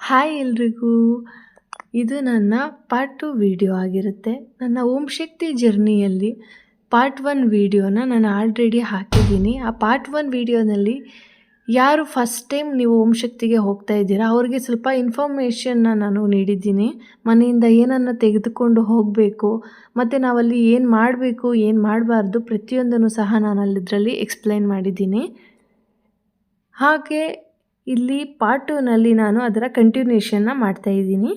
Hi ಎಲ್ರಿಗೂ. ಇದು ನನ್ನ ಪಾರ್ಟ್ ಟು ವಿಡಿಯೋ ಆಗಿರುತ್ತೆ. ನನ್ನ ಓಂ ಶಕ್ತಿ ಜರ್ನಿಯಲ್ಲಿ ಪಾರ್ಟ್ ಒನ್ ವಿಡಿಯೋನ ನಾನು ಆಲ್ರೆಡಿ ಹಾಕಿದ್ದೀನಿ. ಆ ಪಾರ್ಟ್ ಒನ್ ವಿಡಿಯೋನಲ್ಲಿ ಯಾರು ಫಸ್ಟ್ ಟೈಮ್ ನೀವು ಓಂ ಶಕ್ತಿಗೆ ಹೋಗ್ತಾ ಇದ್ದೀರಾ, ಅವ್ರಿಗೆ ಸ್ವಲ್ಪ ಇನ್ಫಾರ್ಮೇಷನ್ನ ನಾನು ನೀಡಿದ್ದೀನಿ. ಮನೆಯಿಂದ ಏನನ್ನು ತೆಗೆದುಕೊಂಡು ಹೋಗಬೇಕು, ಮತ್ತು ನಾವಲ್ಲಿ ಏನು ಮಾಡಬೇಕು, ಏನು ಮಾಡಬಾರ್ದು ಪ್ರತಿಯೊಂದನ್ನು ಸಹ ನಾನು ಅಲ್ಲಿದ್ರಲ್ಲಿ ಎಕ್ಸ್ಪ್ಲೈನ್ ಮಾಡಿದ್ದೀನಿ. ಹಾಗೆ ಇಲ್ಲಿ ಪಾರ್ಟ್ ಟೂನಲ್ಲಿ ನಾನು ಅದರ ಕಂಟಿನ್ಯೂಷನ್ನ ಮಾಡ್ತಾ ಇದ್ದೀನಿ.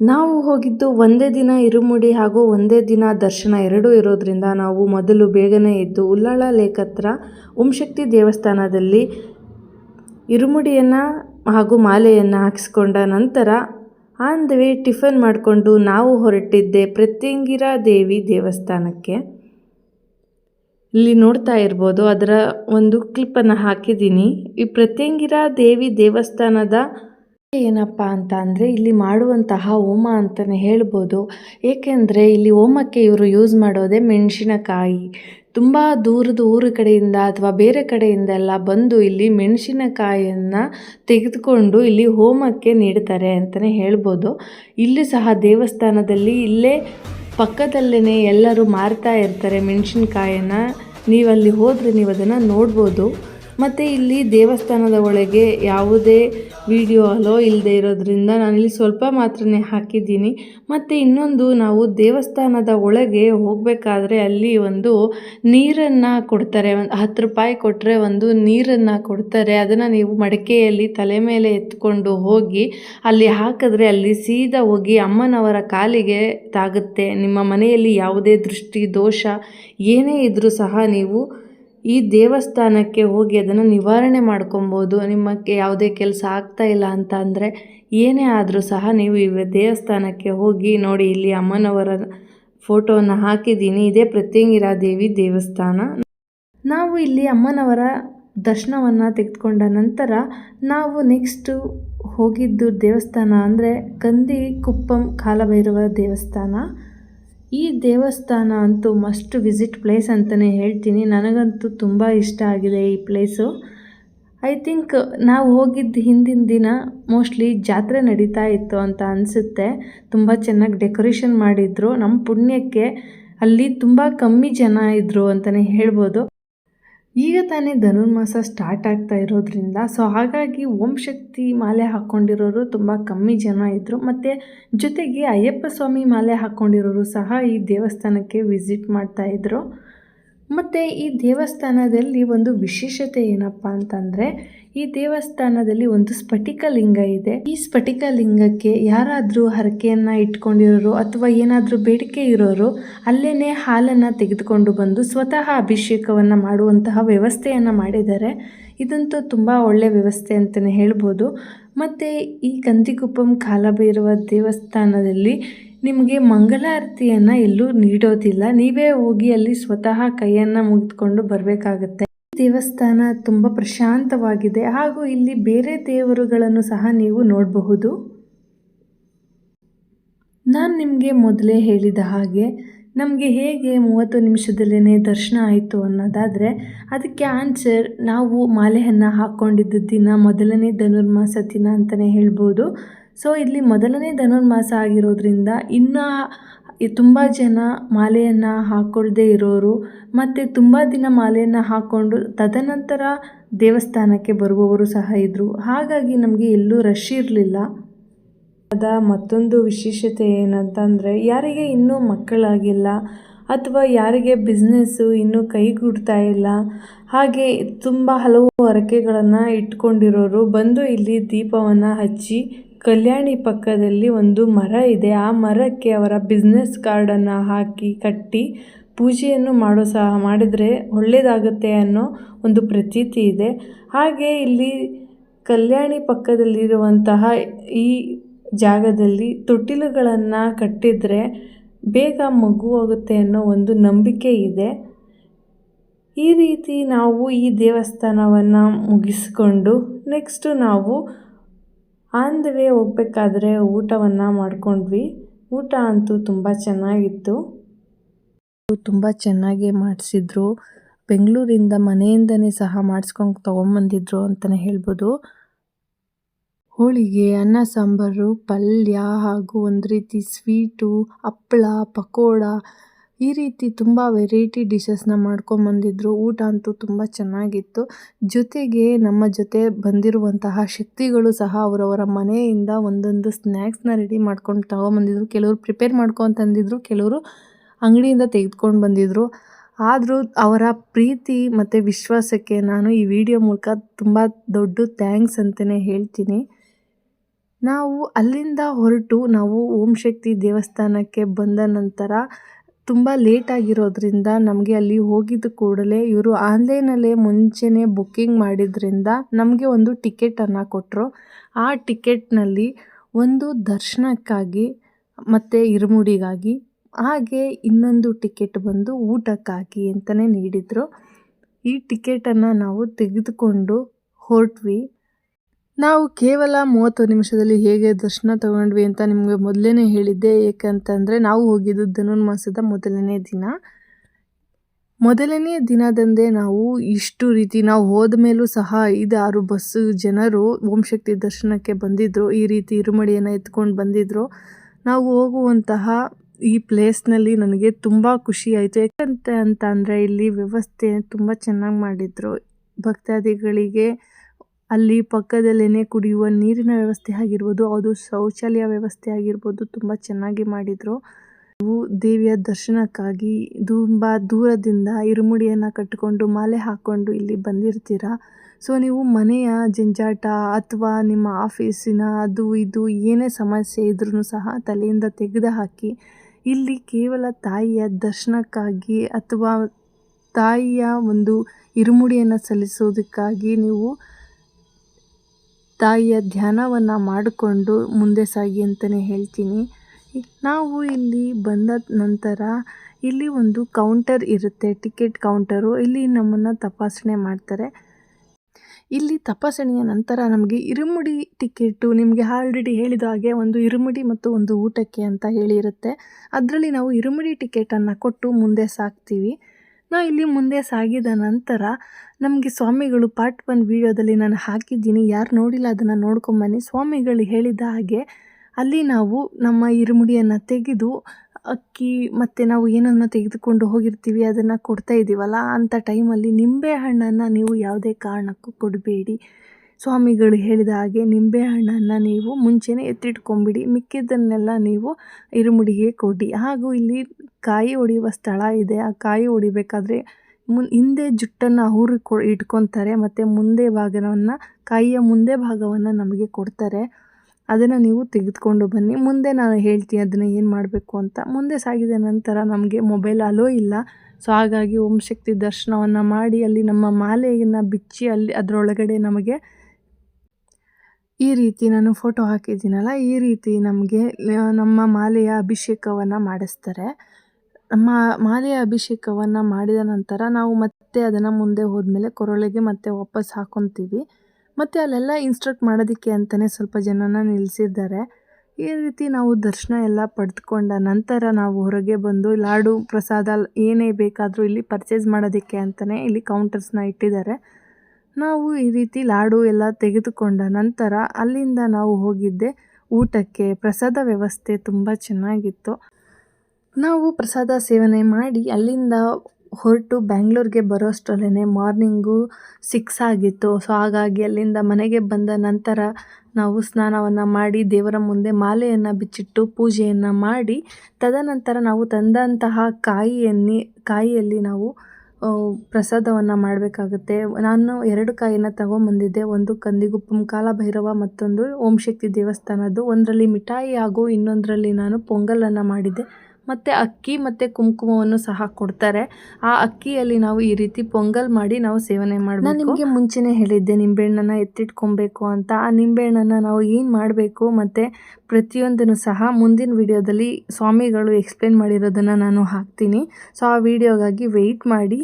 ನಾವು ಹೋಗಿದ್ದು ಒಂದೇ ದಿನ ಇರುಮುಡಿ ಹಾಗೂ ಒಂದೇ ದಿನ ದರ್ಶನ ಎರಡೂ ಇರೋದ್ರಿಂದ ನಾವು ಮೊದಲು ಬೇಗನೆ ಇದ್ದು ಉಳ್ಳಾಳ ಲೇಕ್ ಹತ್ರ ಓಂಶಕ್ತಿ ದೇವಸ್ಥಾನದಲ್ಲಿ ಇರುಮುಡಿಯನ್ನು ಹಾಗೂ ಮಾಲೆಯನ್ನು ಹಾಕಿಸ್ಕೊಂಡ ನಂತರ ಆನ್ ದ ವೇ ಟಿಫನ್ ಮಾಡಿಕೊಂಡು ನಾವು ಹೊರಟಿದ್ದೆ ಪ್ರತ್ಯಂಗಿರಾ ದೇವಿ ದೇವಸ್ಥಾನಕ್ಕೆ. ಇಲ್ಲಿ ನೋಡ್ತಾ ಇರ್ಬೋದು, ಅದರ ಒಂದು ಕ್ಲಿಪ್ಪನ್ನು ಹಾಕಿದ್ದೀನಿ. ಈ ಪ್ರತ್ಯಂಗಿರ ದೇವಿ ದೇವಸ್ಥಾನದ ಏನಪ್ಪ ಅಂತ ಅಂದರೆ ಇಲ್ಲಿ ಮಾಡುವಂತಹ ಹೋಮ ಅಂತಲೇ ಹೇಳ್ಬೋದು. ಏಕೆಂದರೆ ಇಲ್ಲಿ ಹೋಮಕ್ಕೆ ಇವರು ಯೂಸ್ ಮಾಡೋದೇ ಮೆಣಸಿನಕಾಯಿ. ತುಂಬ ದೂರದ ಊರ ಕಡೆಯಿಂದ ಅಥವಾ ಬೇರೆ ಕಡೆಯಿಂದ ಎಲ್ಲ ಬಂದು ಇಲ್ಲಿ ಮೆಣಸಿನಕಾಯಿಯನ್ನು ತೆಗೆದುಕೊಂಡು ಇಲ್ಲಿ ಹೋಮಕ್ಕೆ ನೀಡ್ತಾರೆ ಅಂತಲೇ ಹೇಳ್ಬೋದು. ಇಲ್ಲಿ ಸಹ ದೇವಸ್ಥಾನದಲ್ಲಿ ಇಲ್ಲೇ ಪಕ್ಕದಲ್ಲೇ ಎಲ್ಲರೂ ಮಾರ್ತಾ ಇರ್ತಾರೆ ಮೆಣಸಿನ್ಕಾಯನ್ನು. ನೀವಲ್ಲಿ ಹೋದರೆ ನೀವು ಅದನ್ನು ನೋಡ್ಬೋದು. ಮತ್ತು ಇಲ್ಲಿ ದೇವಸ್ಥಾನದ ಒಳಗೆ ಯಾವುದೇ ವಿಡಿಯೋ ಅಲೋ ಇಲ್ಲದೆ ಇರೋದ್ರಿಂದ ನಾನಿಲ್ಲಿ ಸ್ವಲ್ಪ ಮಾತ್ರನೇ ಹಾಕಿದ್ದೀನಿ. ಮತ್ತು ಇನ್ನೊಂದು, ನಾವು ದೇವಸ್ಥಾನದ ಒಳಗೆ ಹೋಗಬೇಕಾದ್ರೆ ಅಲ್ಲಿ ಒಂದು ನೀರನ್ನು ಕೊಡ್ತಾರೆ. ಒಂದು ಹತ್ತು ರೂಪಾಯಿ ಕೊಟ್ಟರೆ ಒಂದು ನೀರನ್ನು ಕೊಡ್ತಾರೆ. ಅದನ್ನು ನೀವು ಮಡಿಕೆಯಲ್ಲಿ ತಲೆ ಮೇಲೆ ಎತ್ಕೊಂಡು ಹೋಗಿ ಅಲ್ಲಿ ಹಾಕಿದ್ರೆ ಅಲ್ಲಿ ಸೀದಾ ಹೋಗಿ ಅಮ್ಮನವರ ಕಾಲಿಗೆ ತಾಗುತ್ತೆ. ನಿಮ್ಮ ಮನೆಯಲ್ಲಿ ಯಾವುದೇ ದೃಷ್ಟಿ, ದೋಷ ಏನೇ ಇದ್ದರೂ ಸಹ ನೀವು ಈ ದೇವಸ್ಥಾನಕ್ಕೆ ಹೋಗಿ ಅದನ್ನು ನಿವಾರಣೆ ಮಾಡ್ಕೊಬೋದು, ನಿಮ್ಮಕ್ಕೆ ಯಾವುದೇ ಕೆಲಸ ಆಗ್ತಾ ಇಲ್ಲ ಅಂತ ಅಂದರೆ ಏನೇ ಆದರೂ ಸಹ ನೀವು ಈ ದೇವಸ್ಥಾನಕ್ಕೆ ಹೋಗಿ ನೋಡಿ ಇಲ್ಲಿ ಅಮ್ಮನವರ ಫೋಟೋವನ್ನು ಹಾಕಿದ್ದೀನಿ. ಇದೇ ಪ್ರತ್ಯಂಗಿರಾ ದೇವಿ ದೇವಸ್ಥಾನ. ನಾವು ಇಲ್ಲಿ ಅಮ್ಮನವರ ದರ್ಶನವನ್ನು ತೆಗೆದುಕೊಂಡ ನಂತರ ನಾವು ನೆಕ್ಸ್ಟು ಹೋಗಿದ್ದು ದೇವಸ್ಥಾನ ಅಂದರೆ ಕಂದಿ ಕುಪ್ಪಂ ಕಾಲಭೈರವ ದೇವಸ್ಥಾನ. ಈ ದೇವಸ್ಥಾನ ಅಂತೂ ಮಸ್ಟ್ ವಿಸಿಟ್ ಪ್ಲೇಸ್ ಅಂತಲೇ ಹೇಳ್ತೀನಿ. ನನಗಂತೂ ತುಂಬ ಇಷ್ಟ ಆಗಿದೆ ಈ ಪ್ಲೇಸು. ಐ ಥಿಂಕ್ ನಾವು ಹೋಗಿದ್ದ ಹಿಂದಿನ ದಿನ ಮೋಸ್ಟ್ಲಿ ಜಾತ್ರೆ ನಡೀತಾ ಇತ್ತು ಅಂತ ಅನಿಸುತ್ತೆ. ತುಂಬ ಚೆನ್ನಾಗಿ ಡೆಕೋರೇಷನ್ ಮಾಡಿದ್ರು. ನಮ್ಮ ಪುಣ್ಯಕ್ಕೆ ಅಲ್ಲಿ ತುಂಬ ಕಮ್ಮಿ ಜನ ಇದ್ದರು ಅಂತಲೇ ಹೇಳ್ಬೋದು. ಈಗ ತಾನೇ ಧನುರ್ಮಾಸ ಸ್ಟಾರ್ಟ್ ಆಗ್ತಾ ಇರೋದ್ರಿಂದ ಸೊ ಹಾಗಾಗಿ ಓಂ ಶಕ್ತಿ ಮಾಲೆ ಹಾಕ್ಕೊಂಡಿರೋರು ತುಂಬ ಕಮ್ಮಿ ಜನ ಇದ್ದರು ಮತ್ತು ಜೊತೆಗೆ ಅಯ್ಯಪ್ಪ ಸ್ವಾಮಿ ಮಾಲೆ ಹಾಕ್ಕೊಂಡಿರೋರು ಸಹ ಈ ದೇವಸ್ಥಾನಕ್ಕೆ ವಿಸಿಟ್ ಮಾಡ್ತಾಯಿದ್ರು ಮತ್ತು ಈ ದೇವಸ್ಥಾನದಲ್ಲಿ ಒಂದು ವಿಶೇಷತೆ ಏನಪ್ಪ ಅಂತಂದರೆ, ಈ ದೇವಸ್ಥಾನದಲ್ಲಿ ಒಂದು ಸ್ಫಟಿಕ ಲಿಂಗ ಇದೆ. ಈ ಸ್ಫಟಿಕ ಲಿಂಗಕ್ಕೆ ಯಾರಾದರೂ ಹರಕೆಯನ್ನು ಇಟ್ಕೊಂಡಿರೋರು ಅಥವಾ ಏನಾದರೂ ಬೇಡಿಕೆ ಇರೋರು ಅಲ್ಲೇ ಹಾಲನ್ನು ತೆಗೆದುಕೊಂಡು ಬಂದು ಸ್ವತಃ ಅಭಿಷೇಕವನ್ನು ಮಾಡುವಂತಹ ವ್ಯವಸ್ಥೆಯನ್ನು ಮಾಡಿದ್ದಾರೆ. ಇದಂತೂ ತುಂಬ ಒಳ್ಳೆಯ ವ್ಯವಸ್ಥೆ ಅಂತಲೇ ಹೇಳ್ಬೋದು. ಮತ್ತು ಈ ಕಂದಿಗುಪ್ಪಂ ಕಾಲಭೈರವ ದೇವಸ್ಥಾನದಲ್ಲಿ ನಿಮಗೆ ಮಂಗಳಾರತಿಯನ್ನು ಎಲ್ಲೂ ನೀಡೋದಿಲ್ಲ. ನೀವೇ ಹೋಗಿ ಅಲ್ಲಿ ಸ್ವತಃ ಕೈಯನ್ನು ಮುಗಿದುಕೊಂಡು ಬರಬೇಕಾಗತ್ತೆ. ದೇವಸ್ಥಾನ ತುಂಬ ಪ್ರಶಾಂತವಾಗಿದೆ. ಹಾಗೂ ಇಲ್ಲಿ ಬೇರೆ ದೇವರುಗಳನ್ನು ಸಹ ನೀವು ನೋಡಬಹುದು. ನಾನು ನಿಮಗೆ ಮೊದಲೇ ಹೇಳಿದ ಹಾಗೆ ನಮಗೆ ಹೇಗೆ ಮೂವತ್ತು ನಿಮಿಷದಲ್ಲೇ ದರ್ಶನ ಆಯಿತು ಅನ್ನೋದಾದರೆ, ಅದಕ್ಕೆ ಆನ್ಸರ್ ನಾವು ಮಾಲೆಯನ್ನು ಹಾಕ್ಕೊಂಡಿದ್ದ ದಿನ ಮೊದಲನೇ ಧನುರ್ಮಾಸ ದಿನ ಅಂತಲೇ ಹೇಳ್ಬೋದು. ಸೊ ಇಲ್ಲಿ ಮೊದಲನೇ ಧನುರ್ಮಾಸ ಆಗಿರೋದ್ರಿಂದ ಇನ್ನು ತುಂಬ ಜನ ಮಾಲೆಯನ್ನು ಹಾಕ್ಕೊಳ್ದೇ ಇರೋರು ಮತ್ತು ತುಂಬ ದಿನ ಮಾಲೆಯನ್ನು ಹಾಕ್ಕೊಂಡು ತದನಂತರ ದೇವಸ್ಥಾನಕ್ಕೆ ಬರುವವರು ಸಹ ಇದ್ದರು ಹಾಗಾಗಿ ನಮಗೆ ಎಲ್ಲೂ ರಶ್ ಇರಲಿಲ್ಲ. ಅದ ಮತ್ತೊಂದು ವಿಶೇಷತೆ ಏನಂತಂದರೆ ಯಾರಿಗೆ ಇನ್ನೂ ಮಕ್ಕಳಾಗಿಲ್ಲ ಅಥವಾ ಯಾರಿಗೆ ಬಿಸ್ನೆಸ್ಸು ಇನ್ನೂ ಕೈಗೂಡ್ತಾ ಇಲ್ಲ, ಹಾಗೆ ತುಂಬ ಹಲವು ಹರಕೆಗಳನ್ನು ಇಟ್ಕೊಂಡಿರೋರು ಬಂದು ಇಲ್ಲಿ ದೀಪವನ್ನು ಹಚ್ಚಿ ಕಲ್ಯಾಣಿ ಪಕ್ಕದಲ್ಲಿ ಒಂದು ಮರ ಇದೆ. ಆ ಮರಕ್ಕೆ ಅವರ ಬಿಸ್ನೆಸ್ ಕಾರ್ಡನ್ನು ಹಾಕಿ, ಕಟ್ಟಿ, ಪೂಜೆಯನ್ನು ಮಾಡೋ ಸಹ ಮಾಡಿದರೆ ಒಳ್ಳೆಯದಾಗುತ್ತೆ ಅನ್ನೋ ಒಂದು ಪ್ರತೀತಿ ಇದೆ. ಹಾಗೆ ಇಲ್ಲಿ ಕಲ್ಯಾಣಿ ಪಕ್ಕದಲ್ಲಿರುವಂತಹ ಈ ಜಾಗದಲ್ಲಿ ತೊಟ್ಟಿಲುಗಳನ್ನು ಕಟ್ಟಿದರೆ ಬೇಗ ಮಗು ಆಗುತ್ತೆ ಅನ್ನೋ ಒಂದು ನಂಬಿಕೆ ಇದೆ. ಈ ರೀತಿ ನಾವು ಈ ದೇವಸ್ಥಾನವನ್ನು ಮುಗಿಸ್ಕೊಂಡು ನೆಕ್ಸ್ಟು ನಾವು ಆನ್ ದ ವೇ ಹೋಗ್ಬೇಕಾದ್ರೆ ಊಟವನ್ನು ಮಾಡಿಕೊಂಡ್ವಿ. ಊಟ ಅಂತೂ ತುಂಬ ಚೆನ್ನಾಗಿತ್ತು. ತುಂಬ ಚೆನ್ನಾಗಿ ಮಾಡಿಸಿದ್ರು. ಬೆಂಗಳೂರಿಂದ ಮನೆಯಿಂದನೇ ಸಹ ಮಾಡಿಸ್ಕೊಂಡು ತೊಗೊಂಬಂದಿದ್ರು ಅಂತಲೇ ಹೇಳ್ಬೋದು. ಹೋಳಿಗೆ, ಅನ್ನ ಸಾಂಬಾರು, ಪಲ್ಯ ಹಾಗೂ ಒಂದು ರೀತಿ ಸ್ವೀಟು ಹಪ್ಪಳ, ಪಕೋಡ ಈ ರೀತಿ ತುಂಬ ವೆರೈಟಿ ಡಿಶಸ್ನ ಮಾಡ್ಕೊಂಬಂದಿದ್ರು ಊಟ ಅಂತೂ ತುಂಬ ಚೆನ್ನಾಗಿತ್ತು. ಜೊತೆಗೆ ನಮ್ಮ ಜೊತೆ ಬಂದಿರುವಂತಹ ಶಕ್ತಿಗಳು ಸಹ ಅವರವರ ಮನೆಯಿಂದ ಒಂದೊಂದು ಸ್ನ್ಯಾಕ್ಸ್ನ ರೆಡಿ ಮಾಡ್ಕೊಂಡು ತಗೊಂಬಂದಿದ್ರು. ಕೆಲವರು ಪ್ರಿಪೇರ್ ಮಾಡ್ಕೊಂಡು ತಂದಿದ್ರು, ಕೆಲವರು ಅಂಗಡಿಯಿಂದ ತೆಗೆದುಕೊಂಡು ಬಂದಿದ್ರು. ಆದರೂ ಅವರ ಪ್ರೀತಿ ಮತ್ತು ವಿಶ್ವಾಸಕ್ಕೆ ನಾನು ಈ ವಿಡಿಯೋ ಮೂಲಕ ತುಂಬ ದೊಡ್ಡ ಥ್ಯಾಂಕ್ಸ್ ಅಂತಲೇ ಹೇಳ್ತೀನಿ. ನಾವು ಅಲ್ಲಿಂದ ಹೊರಟು ನಾವು ಓಂ ಶಕ್ತಿ ದೇವಸ್ಥಾನಕ್ಕೆ ಬಂದ ನಂತರ ತುಂಬ ಲೇಟ್ ಆಗಿರೋದ್ರಿಂದ ನಮಗೆ ಅಲ್ಲಿ ಹೋಗಿದ್ದ ಕೂಡಲೇ ಇವರು ಆನ್ಲೈನಲ್ಲೇ ಮುಂಚೆನೇ ಬುಕ್ಕಿಂಗ್ ಮಾಡಿದ್ರಿಂದ ನಮಗೆ ಒಂದು ಟಿಕೆಟನ್ನು ಕೊಟ್ಟರು ಆ ಟಿಕೆಟ್ನಲ್ಲಿ ಒಂದು ದರ್ಶನಕ್ಕಾಗಿ ಮತ್ತು ಇರುಮುಡಿಗಾಗಿ ಹಾಗೆ ಇನ್ನೊಂದು ಟಿಕೆಟ್ ಬಂದು ಊಟಕ್ಕಾಗಿ ಅಂತಲೇ ನೀಡಿದರು. ಈ ಟಿಕೆಟನ್ನು ನಾವು ತೆಗೆದುಕೊಂಡು ಹೊರಟ್ವಿ. ನಾವು ಕೇವಲ ಮೂವತ್ತು ನಿಮಿಷದಲ್ಲಿ ಹೇಗೆ ದರ್ಶನ ತಗೊಂಡ್ವಿ ಅಂತ ನಿಮಗೆ ಮೊದಲೇ ಹೇಳಿದ್ದೆ, ಏಕೆಂತಂದರೆ ನಾವು ಹೋಗಿದ್ದು ಧನುರ್ಮಾಸದ ಮೊದಲನೇ ದಿನ. ಮೊದಲನೇ ದಿನದಂದೇ ನಾವು ಇಷ್ಟು ರೀತಿ, ನಾವು ಹೋದ ಮೇಲೂ ಸಹ ಐದಾರು ಬಸ್ಸು ಜನರು ಓಂ ಶಕ್ತಿ ದರ್ಶನಕ್ಕೆ ಬಂದಿದ್ದರು ಈ ರೀತಿ ಇರುಮಡಿಯನ್ನು ಎತ್ಕೊಂಡು ಬಂದಿದ್ದರು ನಾವು ಹೋಗುವಂತಹ ಈ ಪ್ಲೇಸ್ನಲ್ಲಿ ನನಗೆ ತುಂಬ ಖುಷಿ ಆಯಿತು. ಯಾಕಂತ ಅಂತ ಇಲ್ಲಿ ವ್ಯವಸ್ಥೆ ತುಂಬ ಚೆನ್ನಾಗಿ ಮಾಡಿದರು. ಭಕ್ತಾದಿಗಳಿಗೆ ಅಲ್ಲಿ ಪಕ್ಕದಲ್ಲೇನೆ ಕುಡಿಯುವ ನೀರಿನ ವ್ಯವಸ್ಥೆ ಆಗಿರ್ಬೋದು, ಅದು ಶೌಚಾಲಯ ವ್ಯವಸ್ಥೆ ಆಗಿರ್ಬೋದು ತುಂಬ ಚೆನ್ನಾಗಿ ಮಾಡಿದರು. ನೀವು ದೇವಿಯ ದರ್ಶನಕ್ಕಾಗಿ ತುಂಬ ದೂರದಿಂದ ಇರುಮುಡಿಯನ್ನು ಕಟ್ಟಿಕೊಂಡು ಮಾಲೆ ಹಾಕ್ಕೊಂಡು ಇಲ್ಲಿ ಬಂದಿರ್ತೀರ? ಸೊ ನೀವು ಮನೆಯ ಜಂಜಾಟ ಅಥವಾ ನಿಮ್ಮ ಆಫೀಸಿನ ಅದು ಇದು ಏನೇ ಸಮಸ್ಯೆ ಇದ್ರೂ ಸಹ ತಲೆಯಿಂದ ತೆಗೆದು ಹಾಕಿ ಇಲ್ಲಿ ಕೇವಲ ತಾಯಿಯ ದರ್ಶನಕ್ಕಾಗಿ ಅಥವಾ ತಾಯಿಯ ಒಂದು ಇರುಮುಡಿಯನ್ನು ಸಲ್ಲಿಸೋದಕ್ಕಾಗಿ ನೀವು ತಾಯಿಯ ಧ್ಯಾನವನ್ನು ಮಾಡಿಕೊಂಡು ಮುಂದೆ ಸಾಗಿ ಅಂತಲೇ ಹೇಳ್ತೀನಿ. ನಾವು ಇಲ್ಲಿ ಬಂದ ನಂತರ ಇಲ್ಲಿ ಒಂದು ಕೌಂಟರ್ ಇರುತ್ತೆ ಟಿಕೆಟ್ ಕೌಂಟರು ಇಲ್ಲಿ ನಮ್ಮನ್ನು ತಪಾಸಣೆ ಮಾಡ್ತಾರೆ. ಇಲ್ಲಿ ತಪಾಸಣೆಯ ನಂತರ ನಮಗೆ ಇರುಮುಡಿ ಟಿಕೆಟು ನಿಮಗೆ ಆಲ್ರೆಡಿ ಹೇಳಿದ ಹಾಗೆ ಒಂದು ಇರುಮುಡಿ ಮತ್ತು ಒಂದು ಊಟಕ್ಕೆ ಅಂತ ಹೇಳಿರುತ್ತೆ. ಅದರಲ್ಲಿ ನಾವು ಇರುಮುಡಿ ಟಿಕೆಟನ್ನು ಕೊಟ್ಟು ಮುಂದೆ ಸಾಗ್ತೀವಿ ನಾವು ಇಲ್ಲಿ ಮುಂದೆ ಸಾಗಿದ ನಂತರ ನಮಗೆ ಸ್ವಾಮಿಗಳು ಪಾರ್ಟ್ ಒನ್ ವೀಡಿಯೋದಲ್ಲಿ ನಾನು ಹಾಕಿದ್ದೀನಿ. ಯಾರು ನೋಡಿಲ್ಲ ಅದನ್ನು ನೋಡ್ಕೊಂಬನ್ನಿ. ಸ್ವಾಮಿಗಳು ಹೇಳಿದ ಹಾಗೆ ಅಲ್ಲಿ ನಾವು ನಮ್ಮ ಇರುಮುಡಿಯನ್ನು ತೆಗೆದು ಅಕ್ಕಿ ಮತ್ತು ನಾವು ಏನನ್ನು ತೆಗೆದುಕೊಂಡು ಹೋಗಿರ್ತೀವಿ ಅದನ್ನು ಕೊಡ್ತಾ ಇದ್ದೀವಲ್ಲ ಅಂಥ ಟೈಮಲ್ಲಿ ನಿಂಬೆ ಹಣ್ಣನ್ನು ನೀವು ಯಾವುದೇ ಕಾರಣಕ್ಕೂ ಕೊಡಬೇಡಿ. ಸ್ವಾಮಿಗಳು ಹೇಳಿದ ಹಾಗೆ ನಿಂಬೆ ಹಣ್ಣನ್ನು ನೀವು ಮುಂಚೆನೇ ಎತ್ತಿಟ್ಕೊಂಬಿಡಿ, ಮಿಕ್ಕಿದ್ದನ್ನೆಲ್ಲ ನೀವು ಇರುಮುಡಿಗೆ ಕೊಡಿ. ಹಾಗೂ ಇಲ್ಲಿ ಕಾಯಿ ಹೊಡೆಯುವ ಸ್ಥಳ ಇದೆ, ಆ ಕಾಯಿ ಹೊಡಿಬೇಕಾದ್ರೆ ಮುನ್, ಹಿಂದೆ ಜುಟ್ಟನ್ನು ಅವರು ಕೊ, ಇಟ್ಕೊತಾರೆ, ಮತ್ತು ಮುಂದೆ ಭಾಗವನ್ನು, ಕಾಯಿಯ ಮುಂದೆ ಭಾಗವನ್ನು ನಮಗೆ ಕೊಡ್ತಾರೆ. ಅದನ್ನು ನೀವು ತೆಗೆದುಕೊಂಡು ಬನ್ನಿ. ಮುಂದೆ ನಾನು ಹೇಳ್ತೀನಿ ಅದನ್ನು ಏನು ಮಾಡಬೇಕು ಅಂತ. ಮುಂದೆ ಸಾಗಿದ ನಂತರ ನಮಗೆ ಮೊಬೈಲ್ ಅಲೋ ಇಲ್ಲ. ಸೊ ಹಾಗಾಗಿ ಓಂ ಶಕ್ತಿ ದರ್ಶನವನ್ನು ಮಾಡಿ ಅಲ್ಲಿ ನಮ್ಮ ಮಾಲೆಯನ್ನು ಬಿಚ್ಚಿ ಅಲ್ಲಿ ಅದರೊಳಗಡೆ ನಮಗೆ ಈ ರೀತಿ ನಾನು ಫೋಟೋ ಹಾಕಿದ್ದೀನಲ್ಲ, ಈ ರೀತಿ ನಮಗೆ ನಮ್ಮ ಮಾಲೆಯ ಅಭಿಷೇಕವನ್ನು ಮಾಡಿಸ್ತಾರೆ. ನಮ್ಮ ಮಾಲೆಯ ಅಭಿಷೇಕವನ್ನು ಮಾಡಿದ ನಂತರ ನಾವು ಮತ್ತೆ ಅದನ್ನು ಮುಂದೆ ಹೋದ್ಮೇಲೆ ಕೊರಳಿಗೆ ಮತ್ತೆ ವಾಪಸ್ ಹಾಕೊತೀವಿ. ಮತ್ತು ಅಲ್ಲೆಲ್ಲ ಇನ್ಸ್ಟ್ರಕ್ಟ್ ಮಾಡೋದಕ್ಕೆ ಅಂತಲೇ ಸ್ವಲ್ಪ ಜನನ ನಿಲ್ಲಿಸಿದ್ದಾರೆ ಈ ರೀತಿ ನಾವು ದರ್ಶನ ಎಲ್ಲ ಪಡೆದುಕೊಂಡ ನಂತರ ನಾವು ಹೊರಗೆ ಬಂದು ಲಾಡು ಪ್ರಸಾದ ಏನೇ ಬೇಕಾದರೂ ಇಲ್ಲಿ ಪರ್ಚೇಸ್ ಮಾಡೋದಕ್ಕೆ ಅಂತಲೇ ಇಲ್ಲಿ ಕೌಂಟರ್ಸ್ನ ಇಟ್ಟಿದ್ದಾರೆ. ನಾವು ಈ ರೀತಿ ಲಾಡು ಎಲ್ಲ ತೆಗೆದುಕೊಂಡ ನಂತರ ಅಲ್ಲಿಂದ ನಾವು ಹೋಗಿದ್ದೆ. ಊಟಕ್ಕೆ ಪ್ರಸಾದ ವ್ಯವಸ್ಥೆ ತುಂಬ ಚೆನ್ನಾಗಿತ್ತು. ನಾವು ಪ್ರಸಾದ ಸೇವನೆ ಮಾಡಿ ಅಲ್ಲಿಂದ ಹೊರಟು ಬ್ಯಾಂಗ್ಳೂರಿಗೆ ಬರೋಷ್ಟರಲ್ಲೇ ಮಾರ್ನಿಂಗು ಸಿಕ್ಸ್ ಆಗಿತ್ತು. ಸೊ, ಹಾಗಾಗಿ ಅಲ್ಲಿಂದ ಮನೆಗೆ ಬಂದ ನಂತರ ನಾವು ಸ್ನಾನವನ್ನು ಮಾಡಿ ದೇವರ ಮುಂದೆ ಮಾಲೆಯನ್ನು ಬಿಚ್ಚಿಟ್ಟು ಪೂಜೆಯನ್ನು ಮಾಡಿ, ತದನಂತರ ನಾವು ತಂದಂತಹ ಕಾಯಿಯನ್ನೇ, ಕಾಯಿಯಲ್ಲಿ ನಾವು ಪ್ರಸಾದವನ್ನು ಮಾಡಬೇಕಾಗುತ್ತೆ. ನಾನು ಎರಡು ಕಾಯಿನ ತಗೊಂಬಂದಿದ್ದೆ. ಒಂದು ಕಂದಿಗುಪ್ಪಂ ಕಾಲಭೈರವ, ಮತ್ತೊಂದು ಓಂ ಶಕ್ತಿ ದೇವಸ್ಥಾನದ್ದು. ಒಂದರಲ್ಲಿ ಮಿಠಾಯಿ ಹಾಗೂ ಇನ್ನೊಂದರಲ್ಲಿ ನಾನು ಪೊಂಗಲನ್ನು ಮಾಡಿದ್ದೆ. ಮತ್ತು ಅಕ್ಕಿ ಮತ್ತು ಕುಂಕುಮವನ್ನು ಸಹ ಕೊಡ್ತಾರೆ. ಆ ಅಕ್ಕಿಯಲ್ಲಿ ನಾವು ಈ ರೀತಿ ಪೊಂಗಲ್ ಮಾಡಿ ನಾವು ಸೇವನೆ ಮಾಡಬೇಕು. ನಾನು ನಿಮಗೆ ಮುಂಚೆನೇ ಹೇಳಿದ್ದೆ, ನಿಂಬೆಹಣ್ಣನ್ನು ಎತ್ತಿಟ್ಕೊಬೇಕು ಅಂತ. ಆ ನಿಂಬೆಹಣ್ಣನ್ನು ನಾವು ಏನು ಮಾಡಬೇಕು ಮತ್ತು ಪ್ರತಿಯೊಂದನ್ನು ಸಹ ಮುಂದಿನ ವಿಡಿಯೋದಲ್ಲಿ ಸ್ವಾಮಿಗಳು ಎಕ್ಸ್ಪ್ಲೇನ್ ಮಾಡಿರೋದನ್ನು ನಾನು ಹಾಕ್ತೀನಿ. ಸೊ ಆ ವಿಡಿಯೋಗಾಗಿ ವೆಯ್ಟ್ ಮಾಡಿ.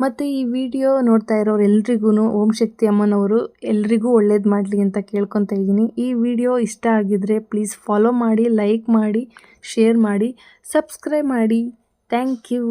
ಮತ್ತು ಈ ವಿಡಿಯೋ ನೋಡ್ತಾ ಇರೋರು ಎಲ್ರಿಗೂ ಓಂ ಶಕ್ತಿ ಅಮ್ಮನವರು ಎಲ್ರಿಗೂ ಒಳ್ಳೇದು ಮಾಡಲಿ ಅಂತ ಕೇಳ್ಕೊತಾ ಇದ್ದೀನಿ. ಈ ವಿಡಿಯೋ ಇಷ್ಟ ಆಗಿದ್ದರೆ ಪ್ಲೀಸ್ ಫಾಲೋ ಮಾಡಿ, ಲೈಕ್ ಮಾಡಿ, ಶೇರ್ ಮಾಡಿ, ಸಬ್ಸ್ಕ್ರೈಬ್ ಮಾಡಿ. Thank you.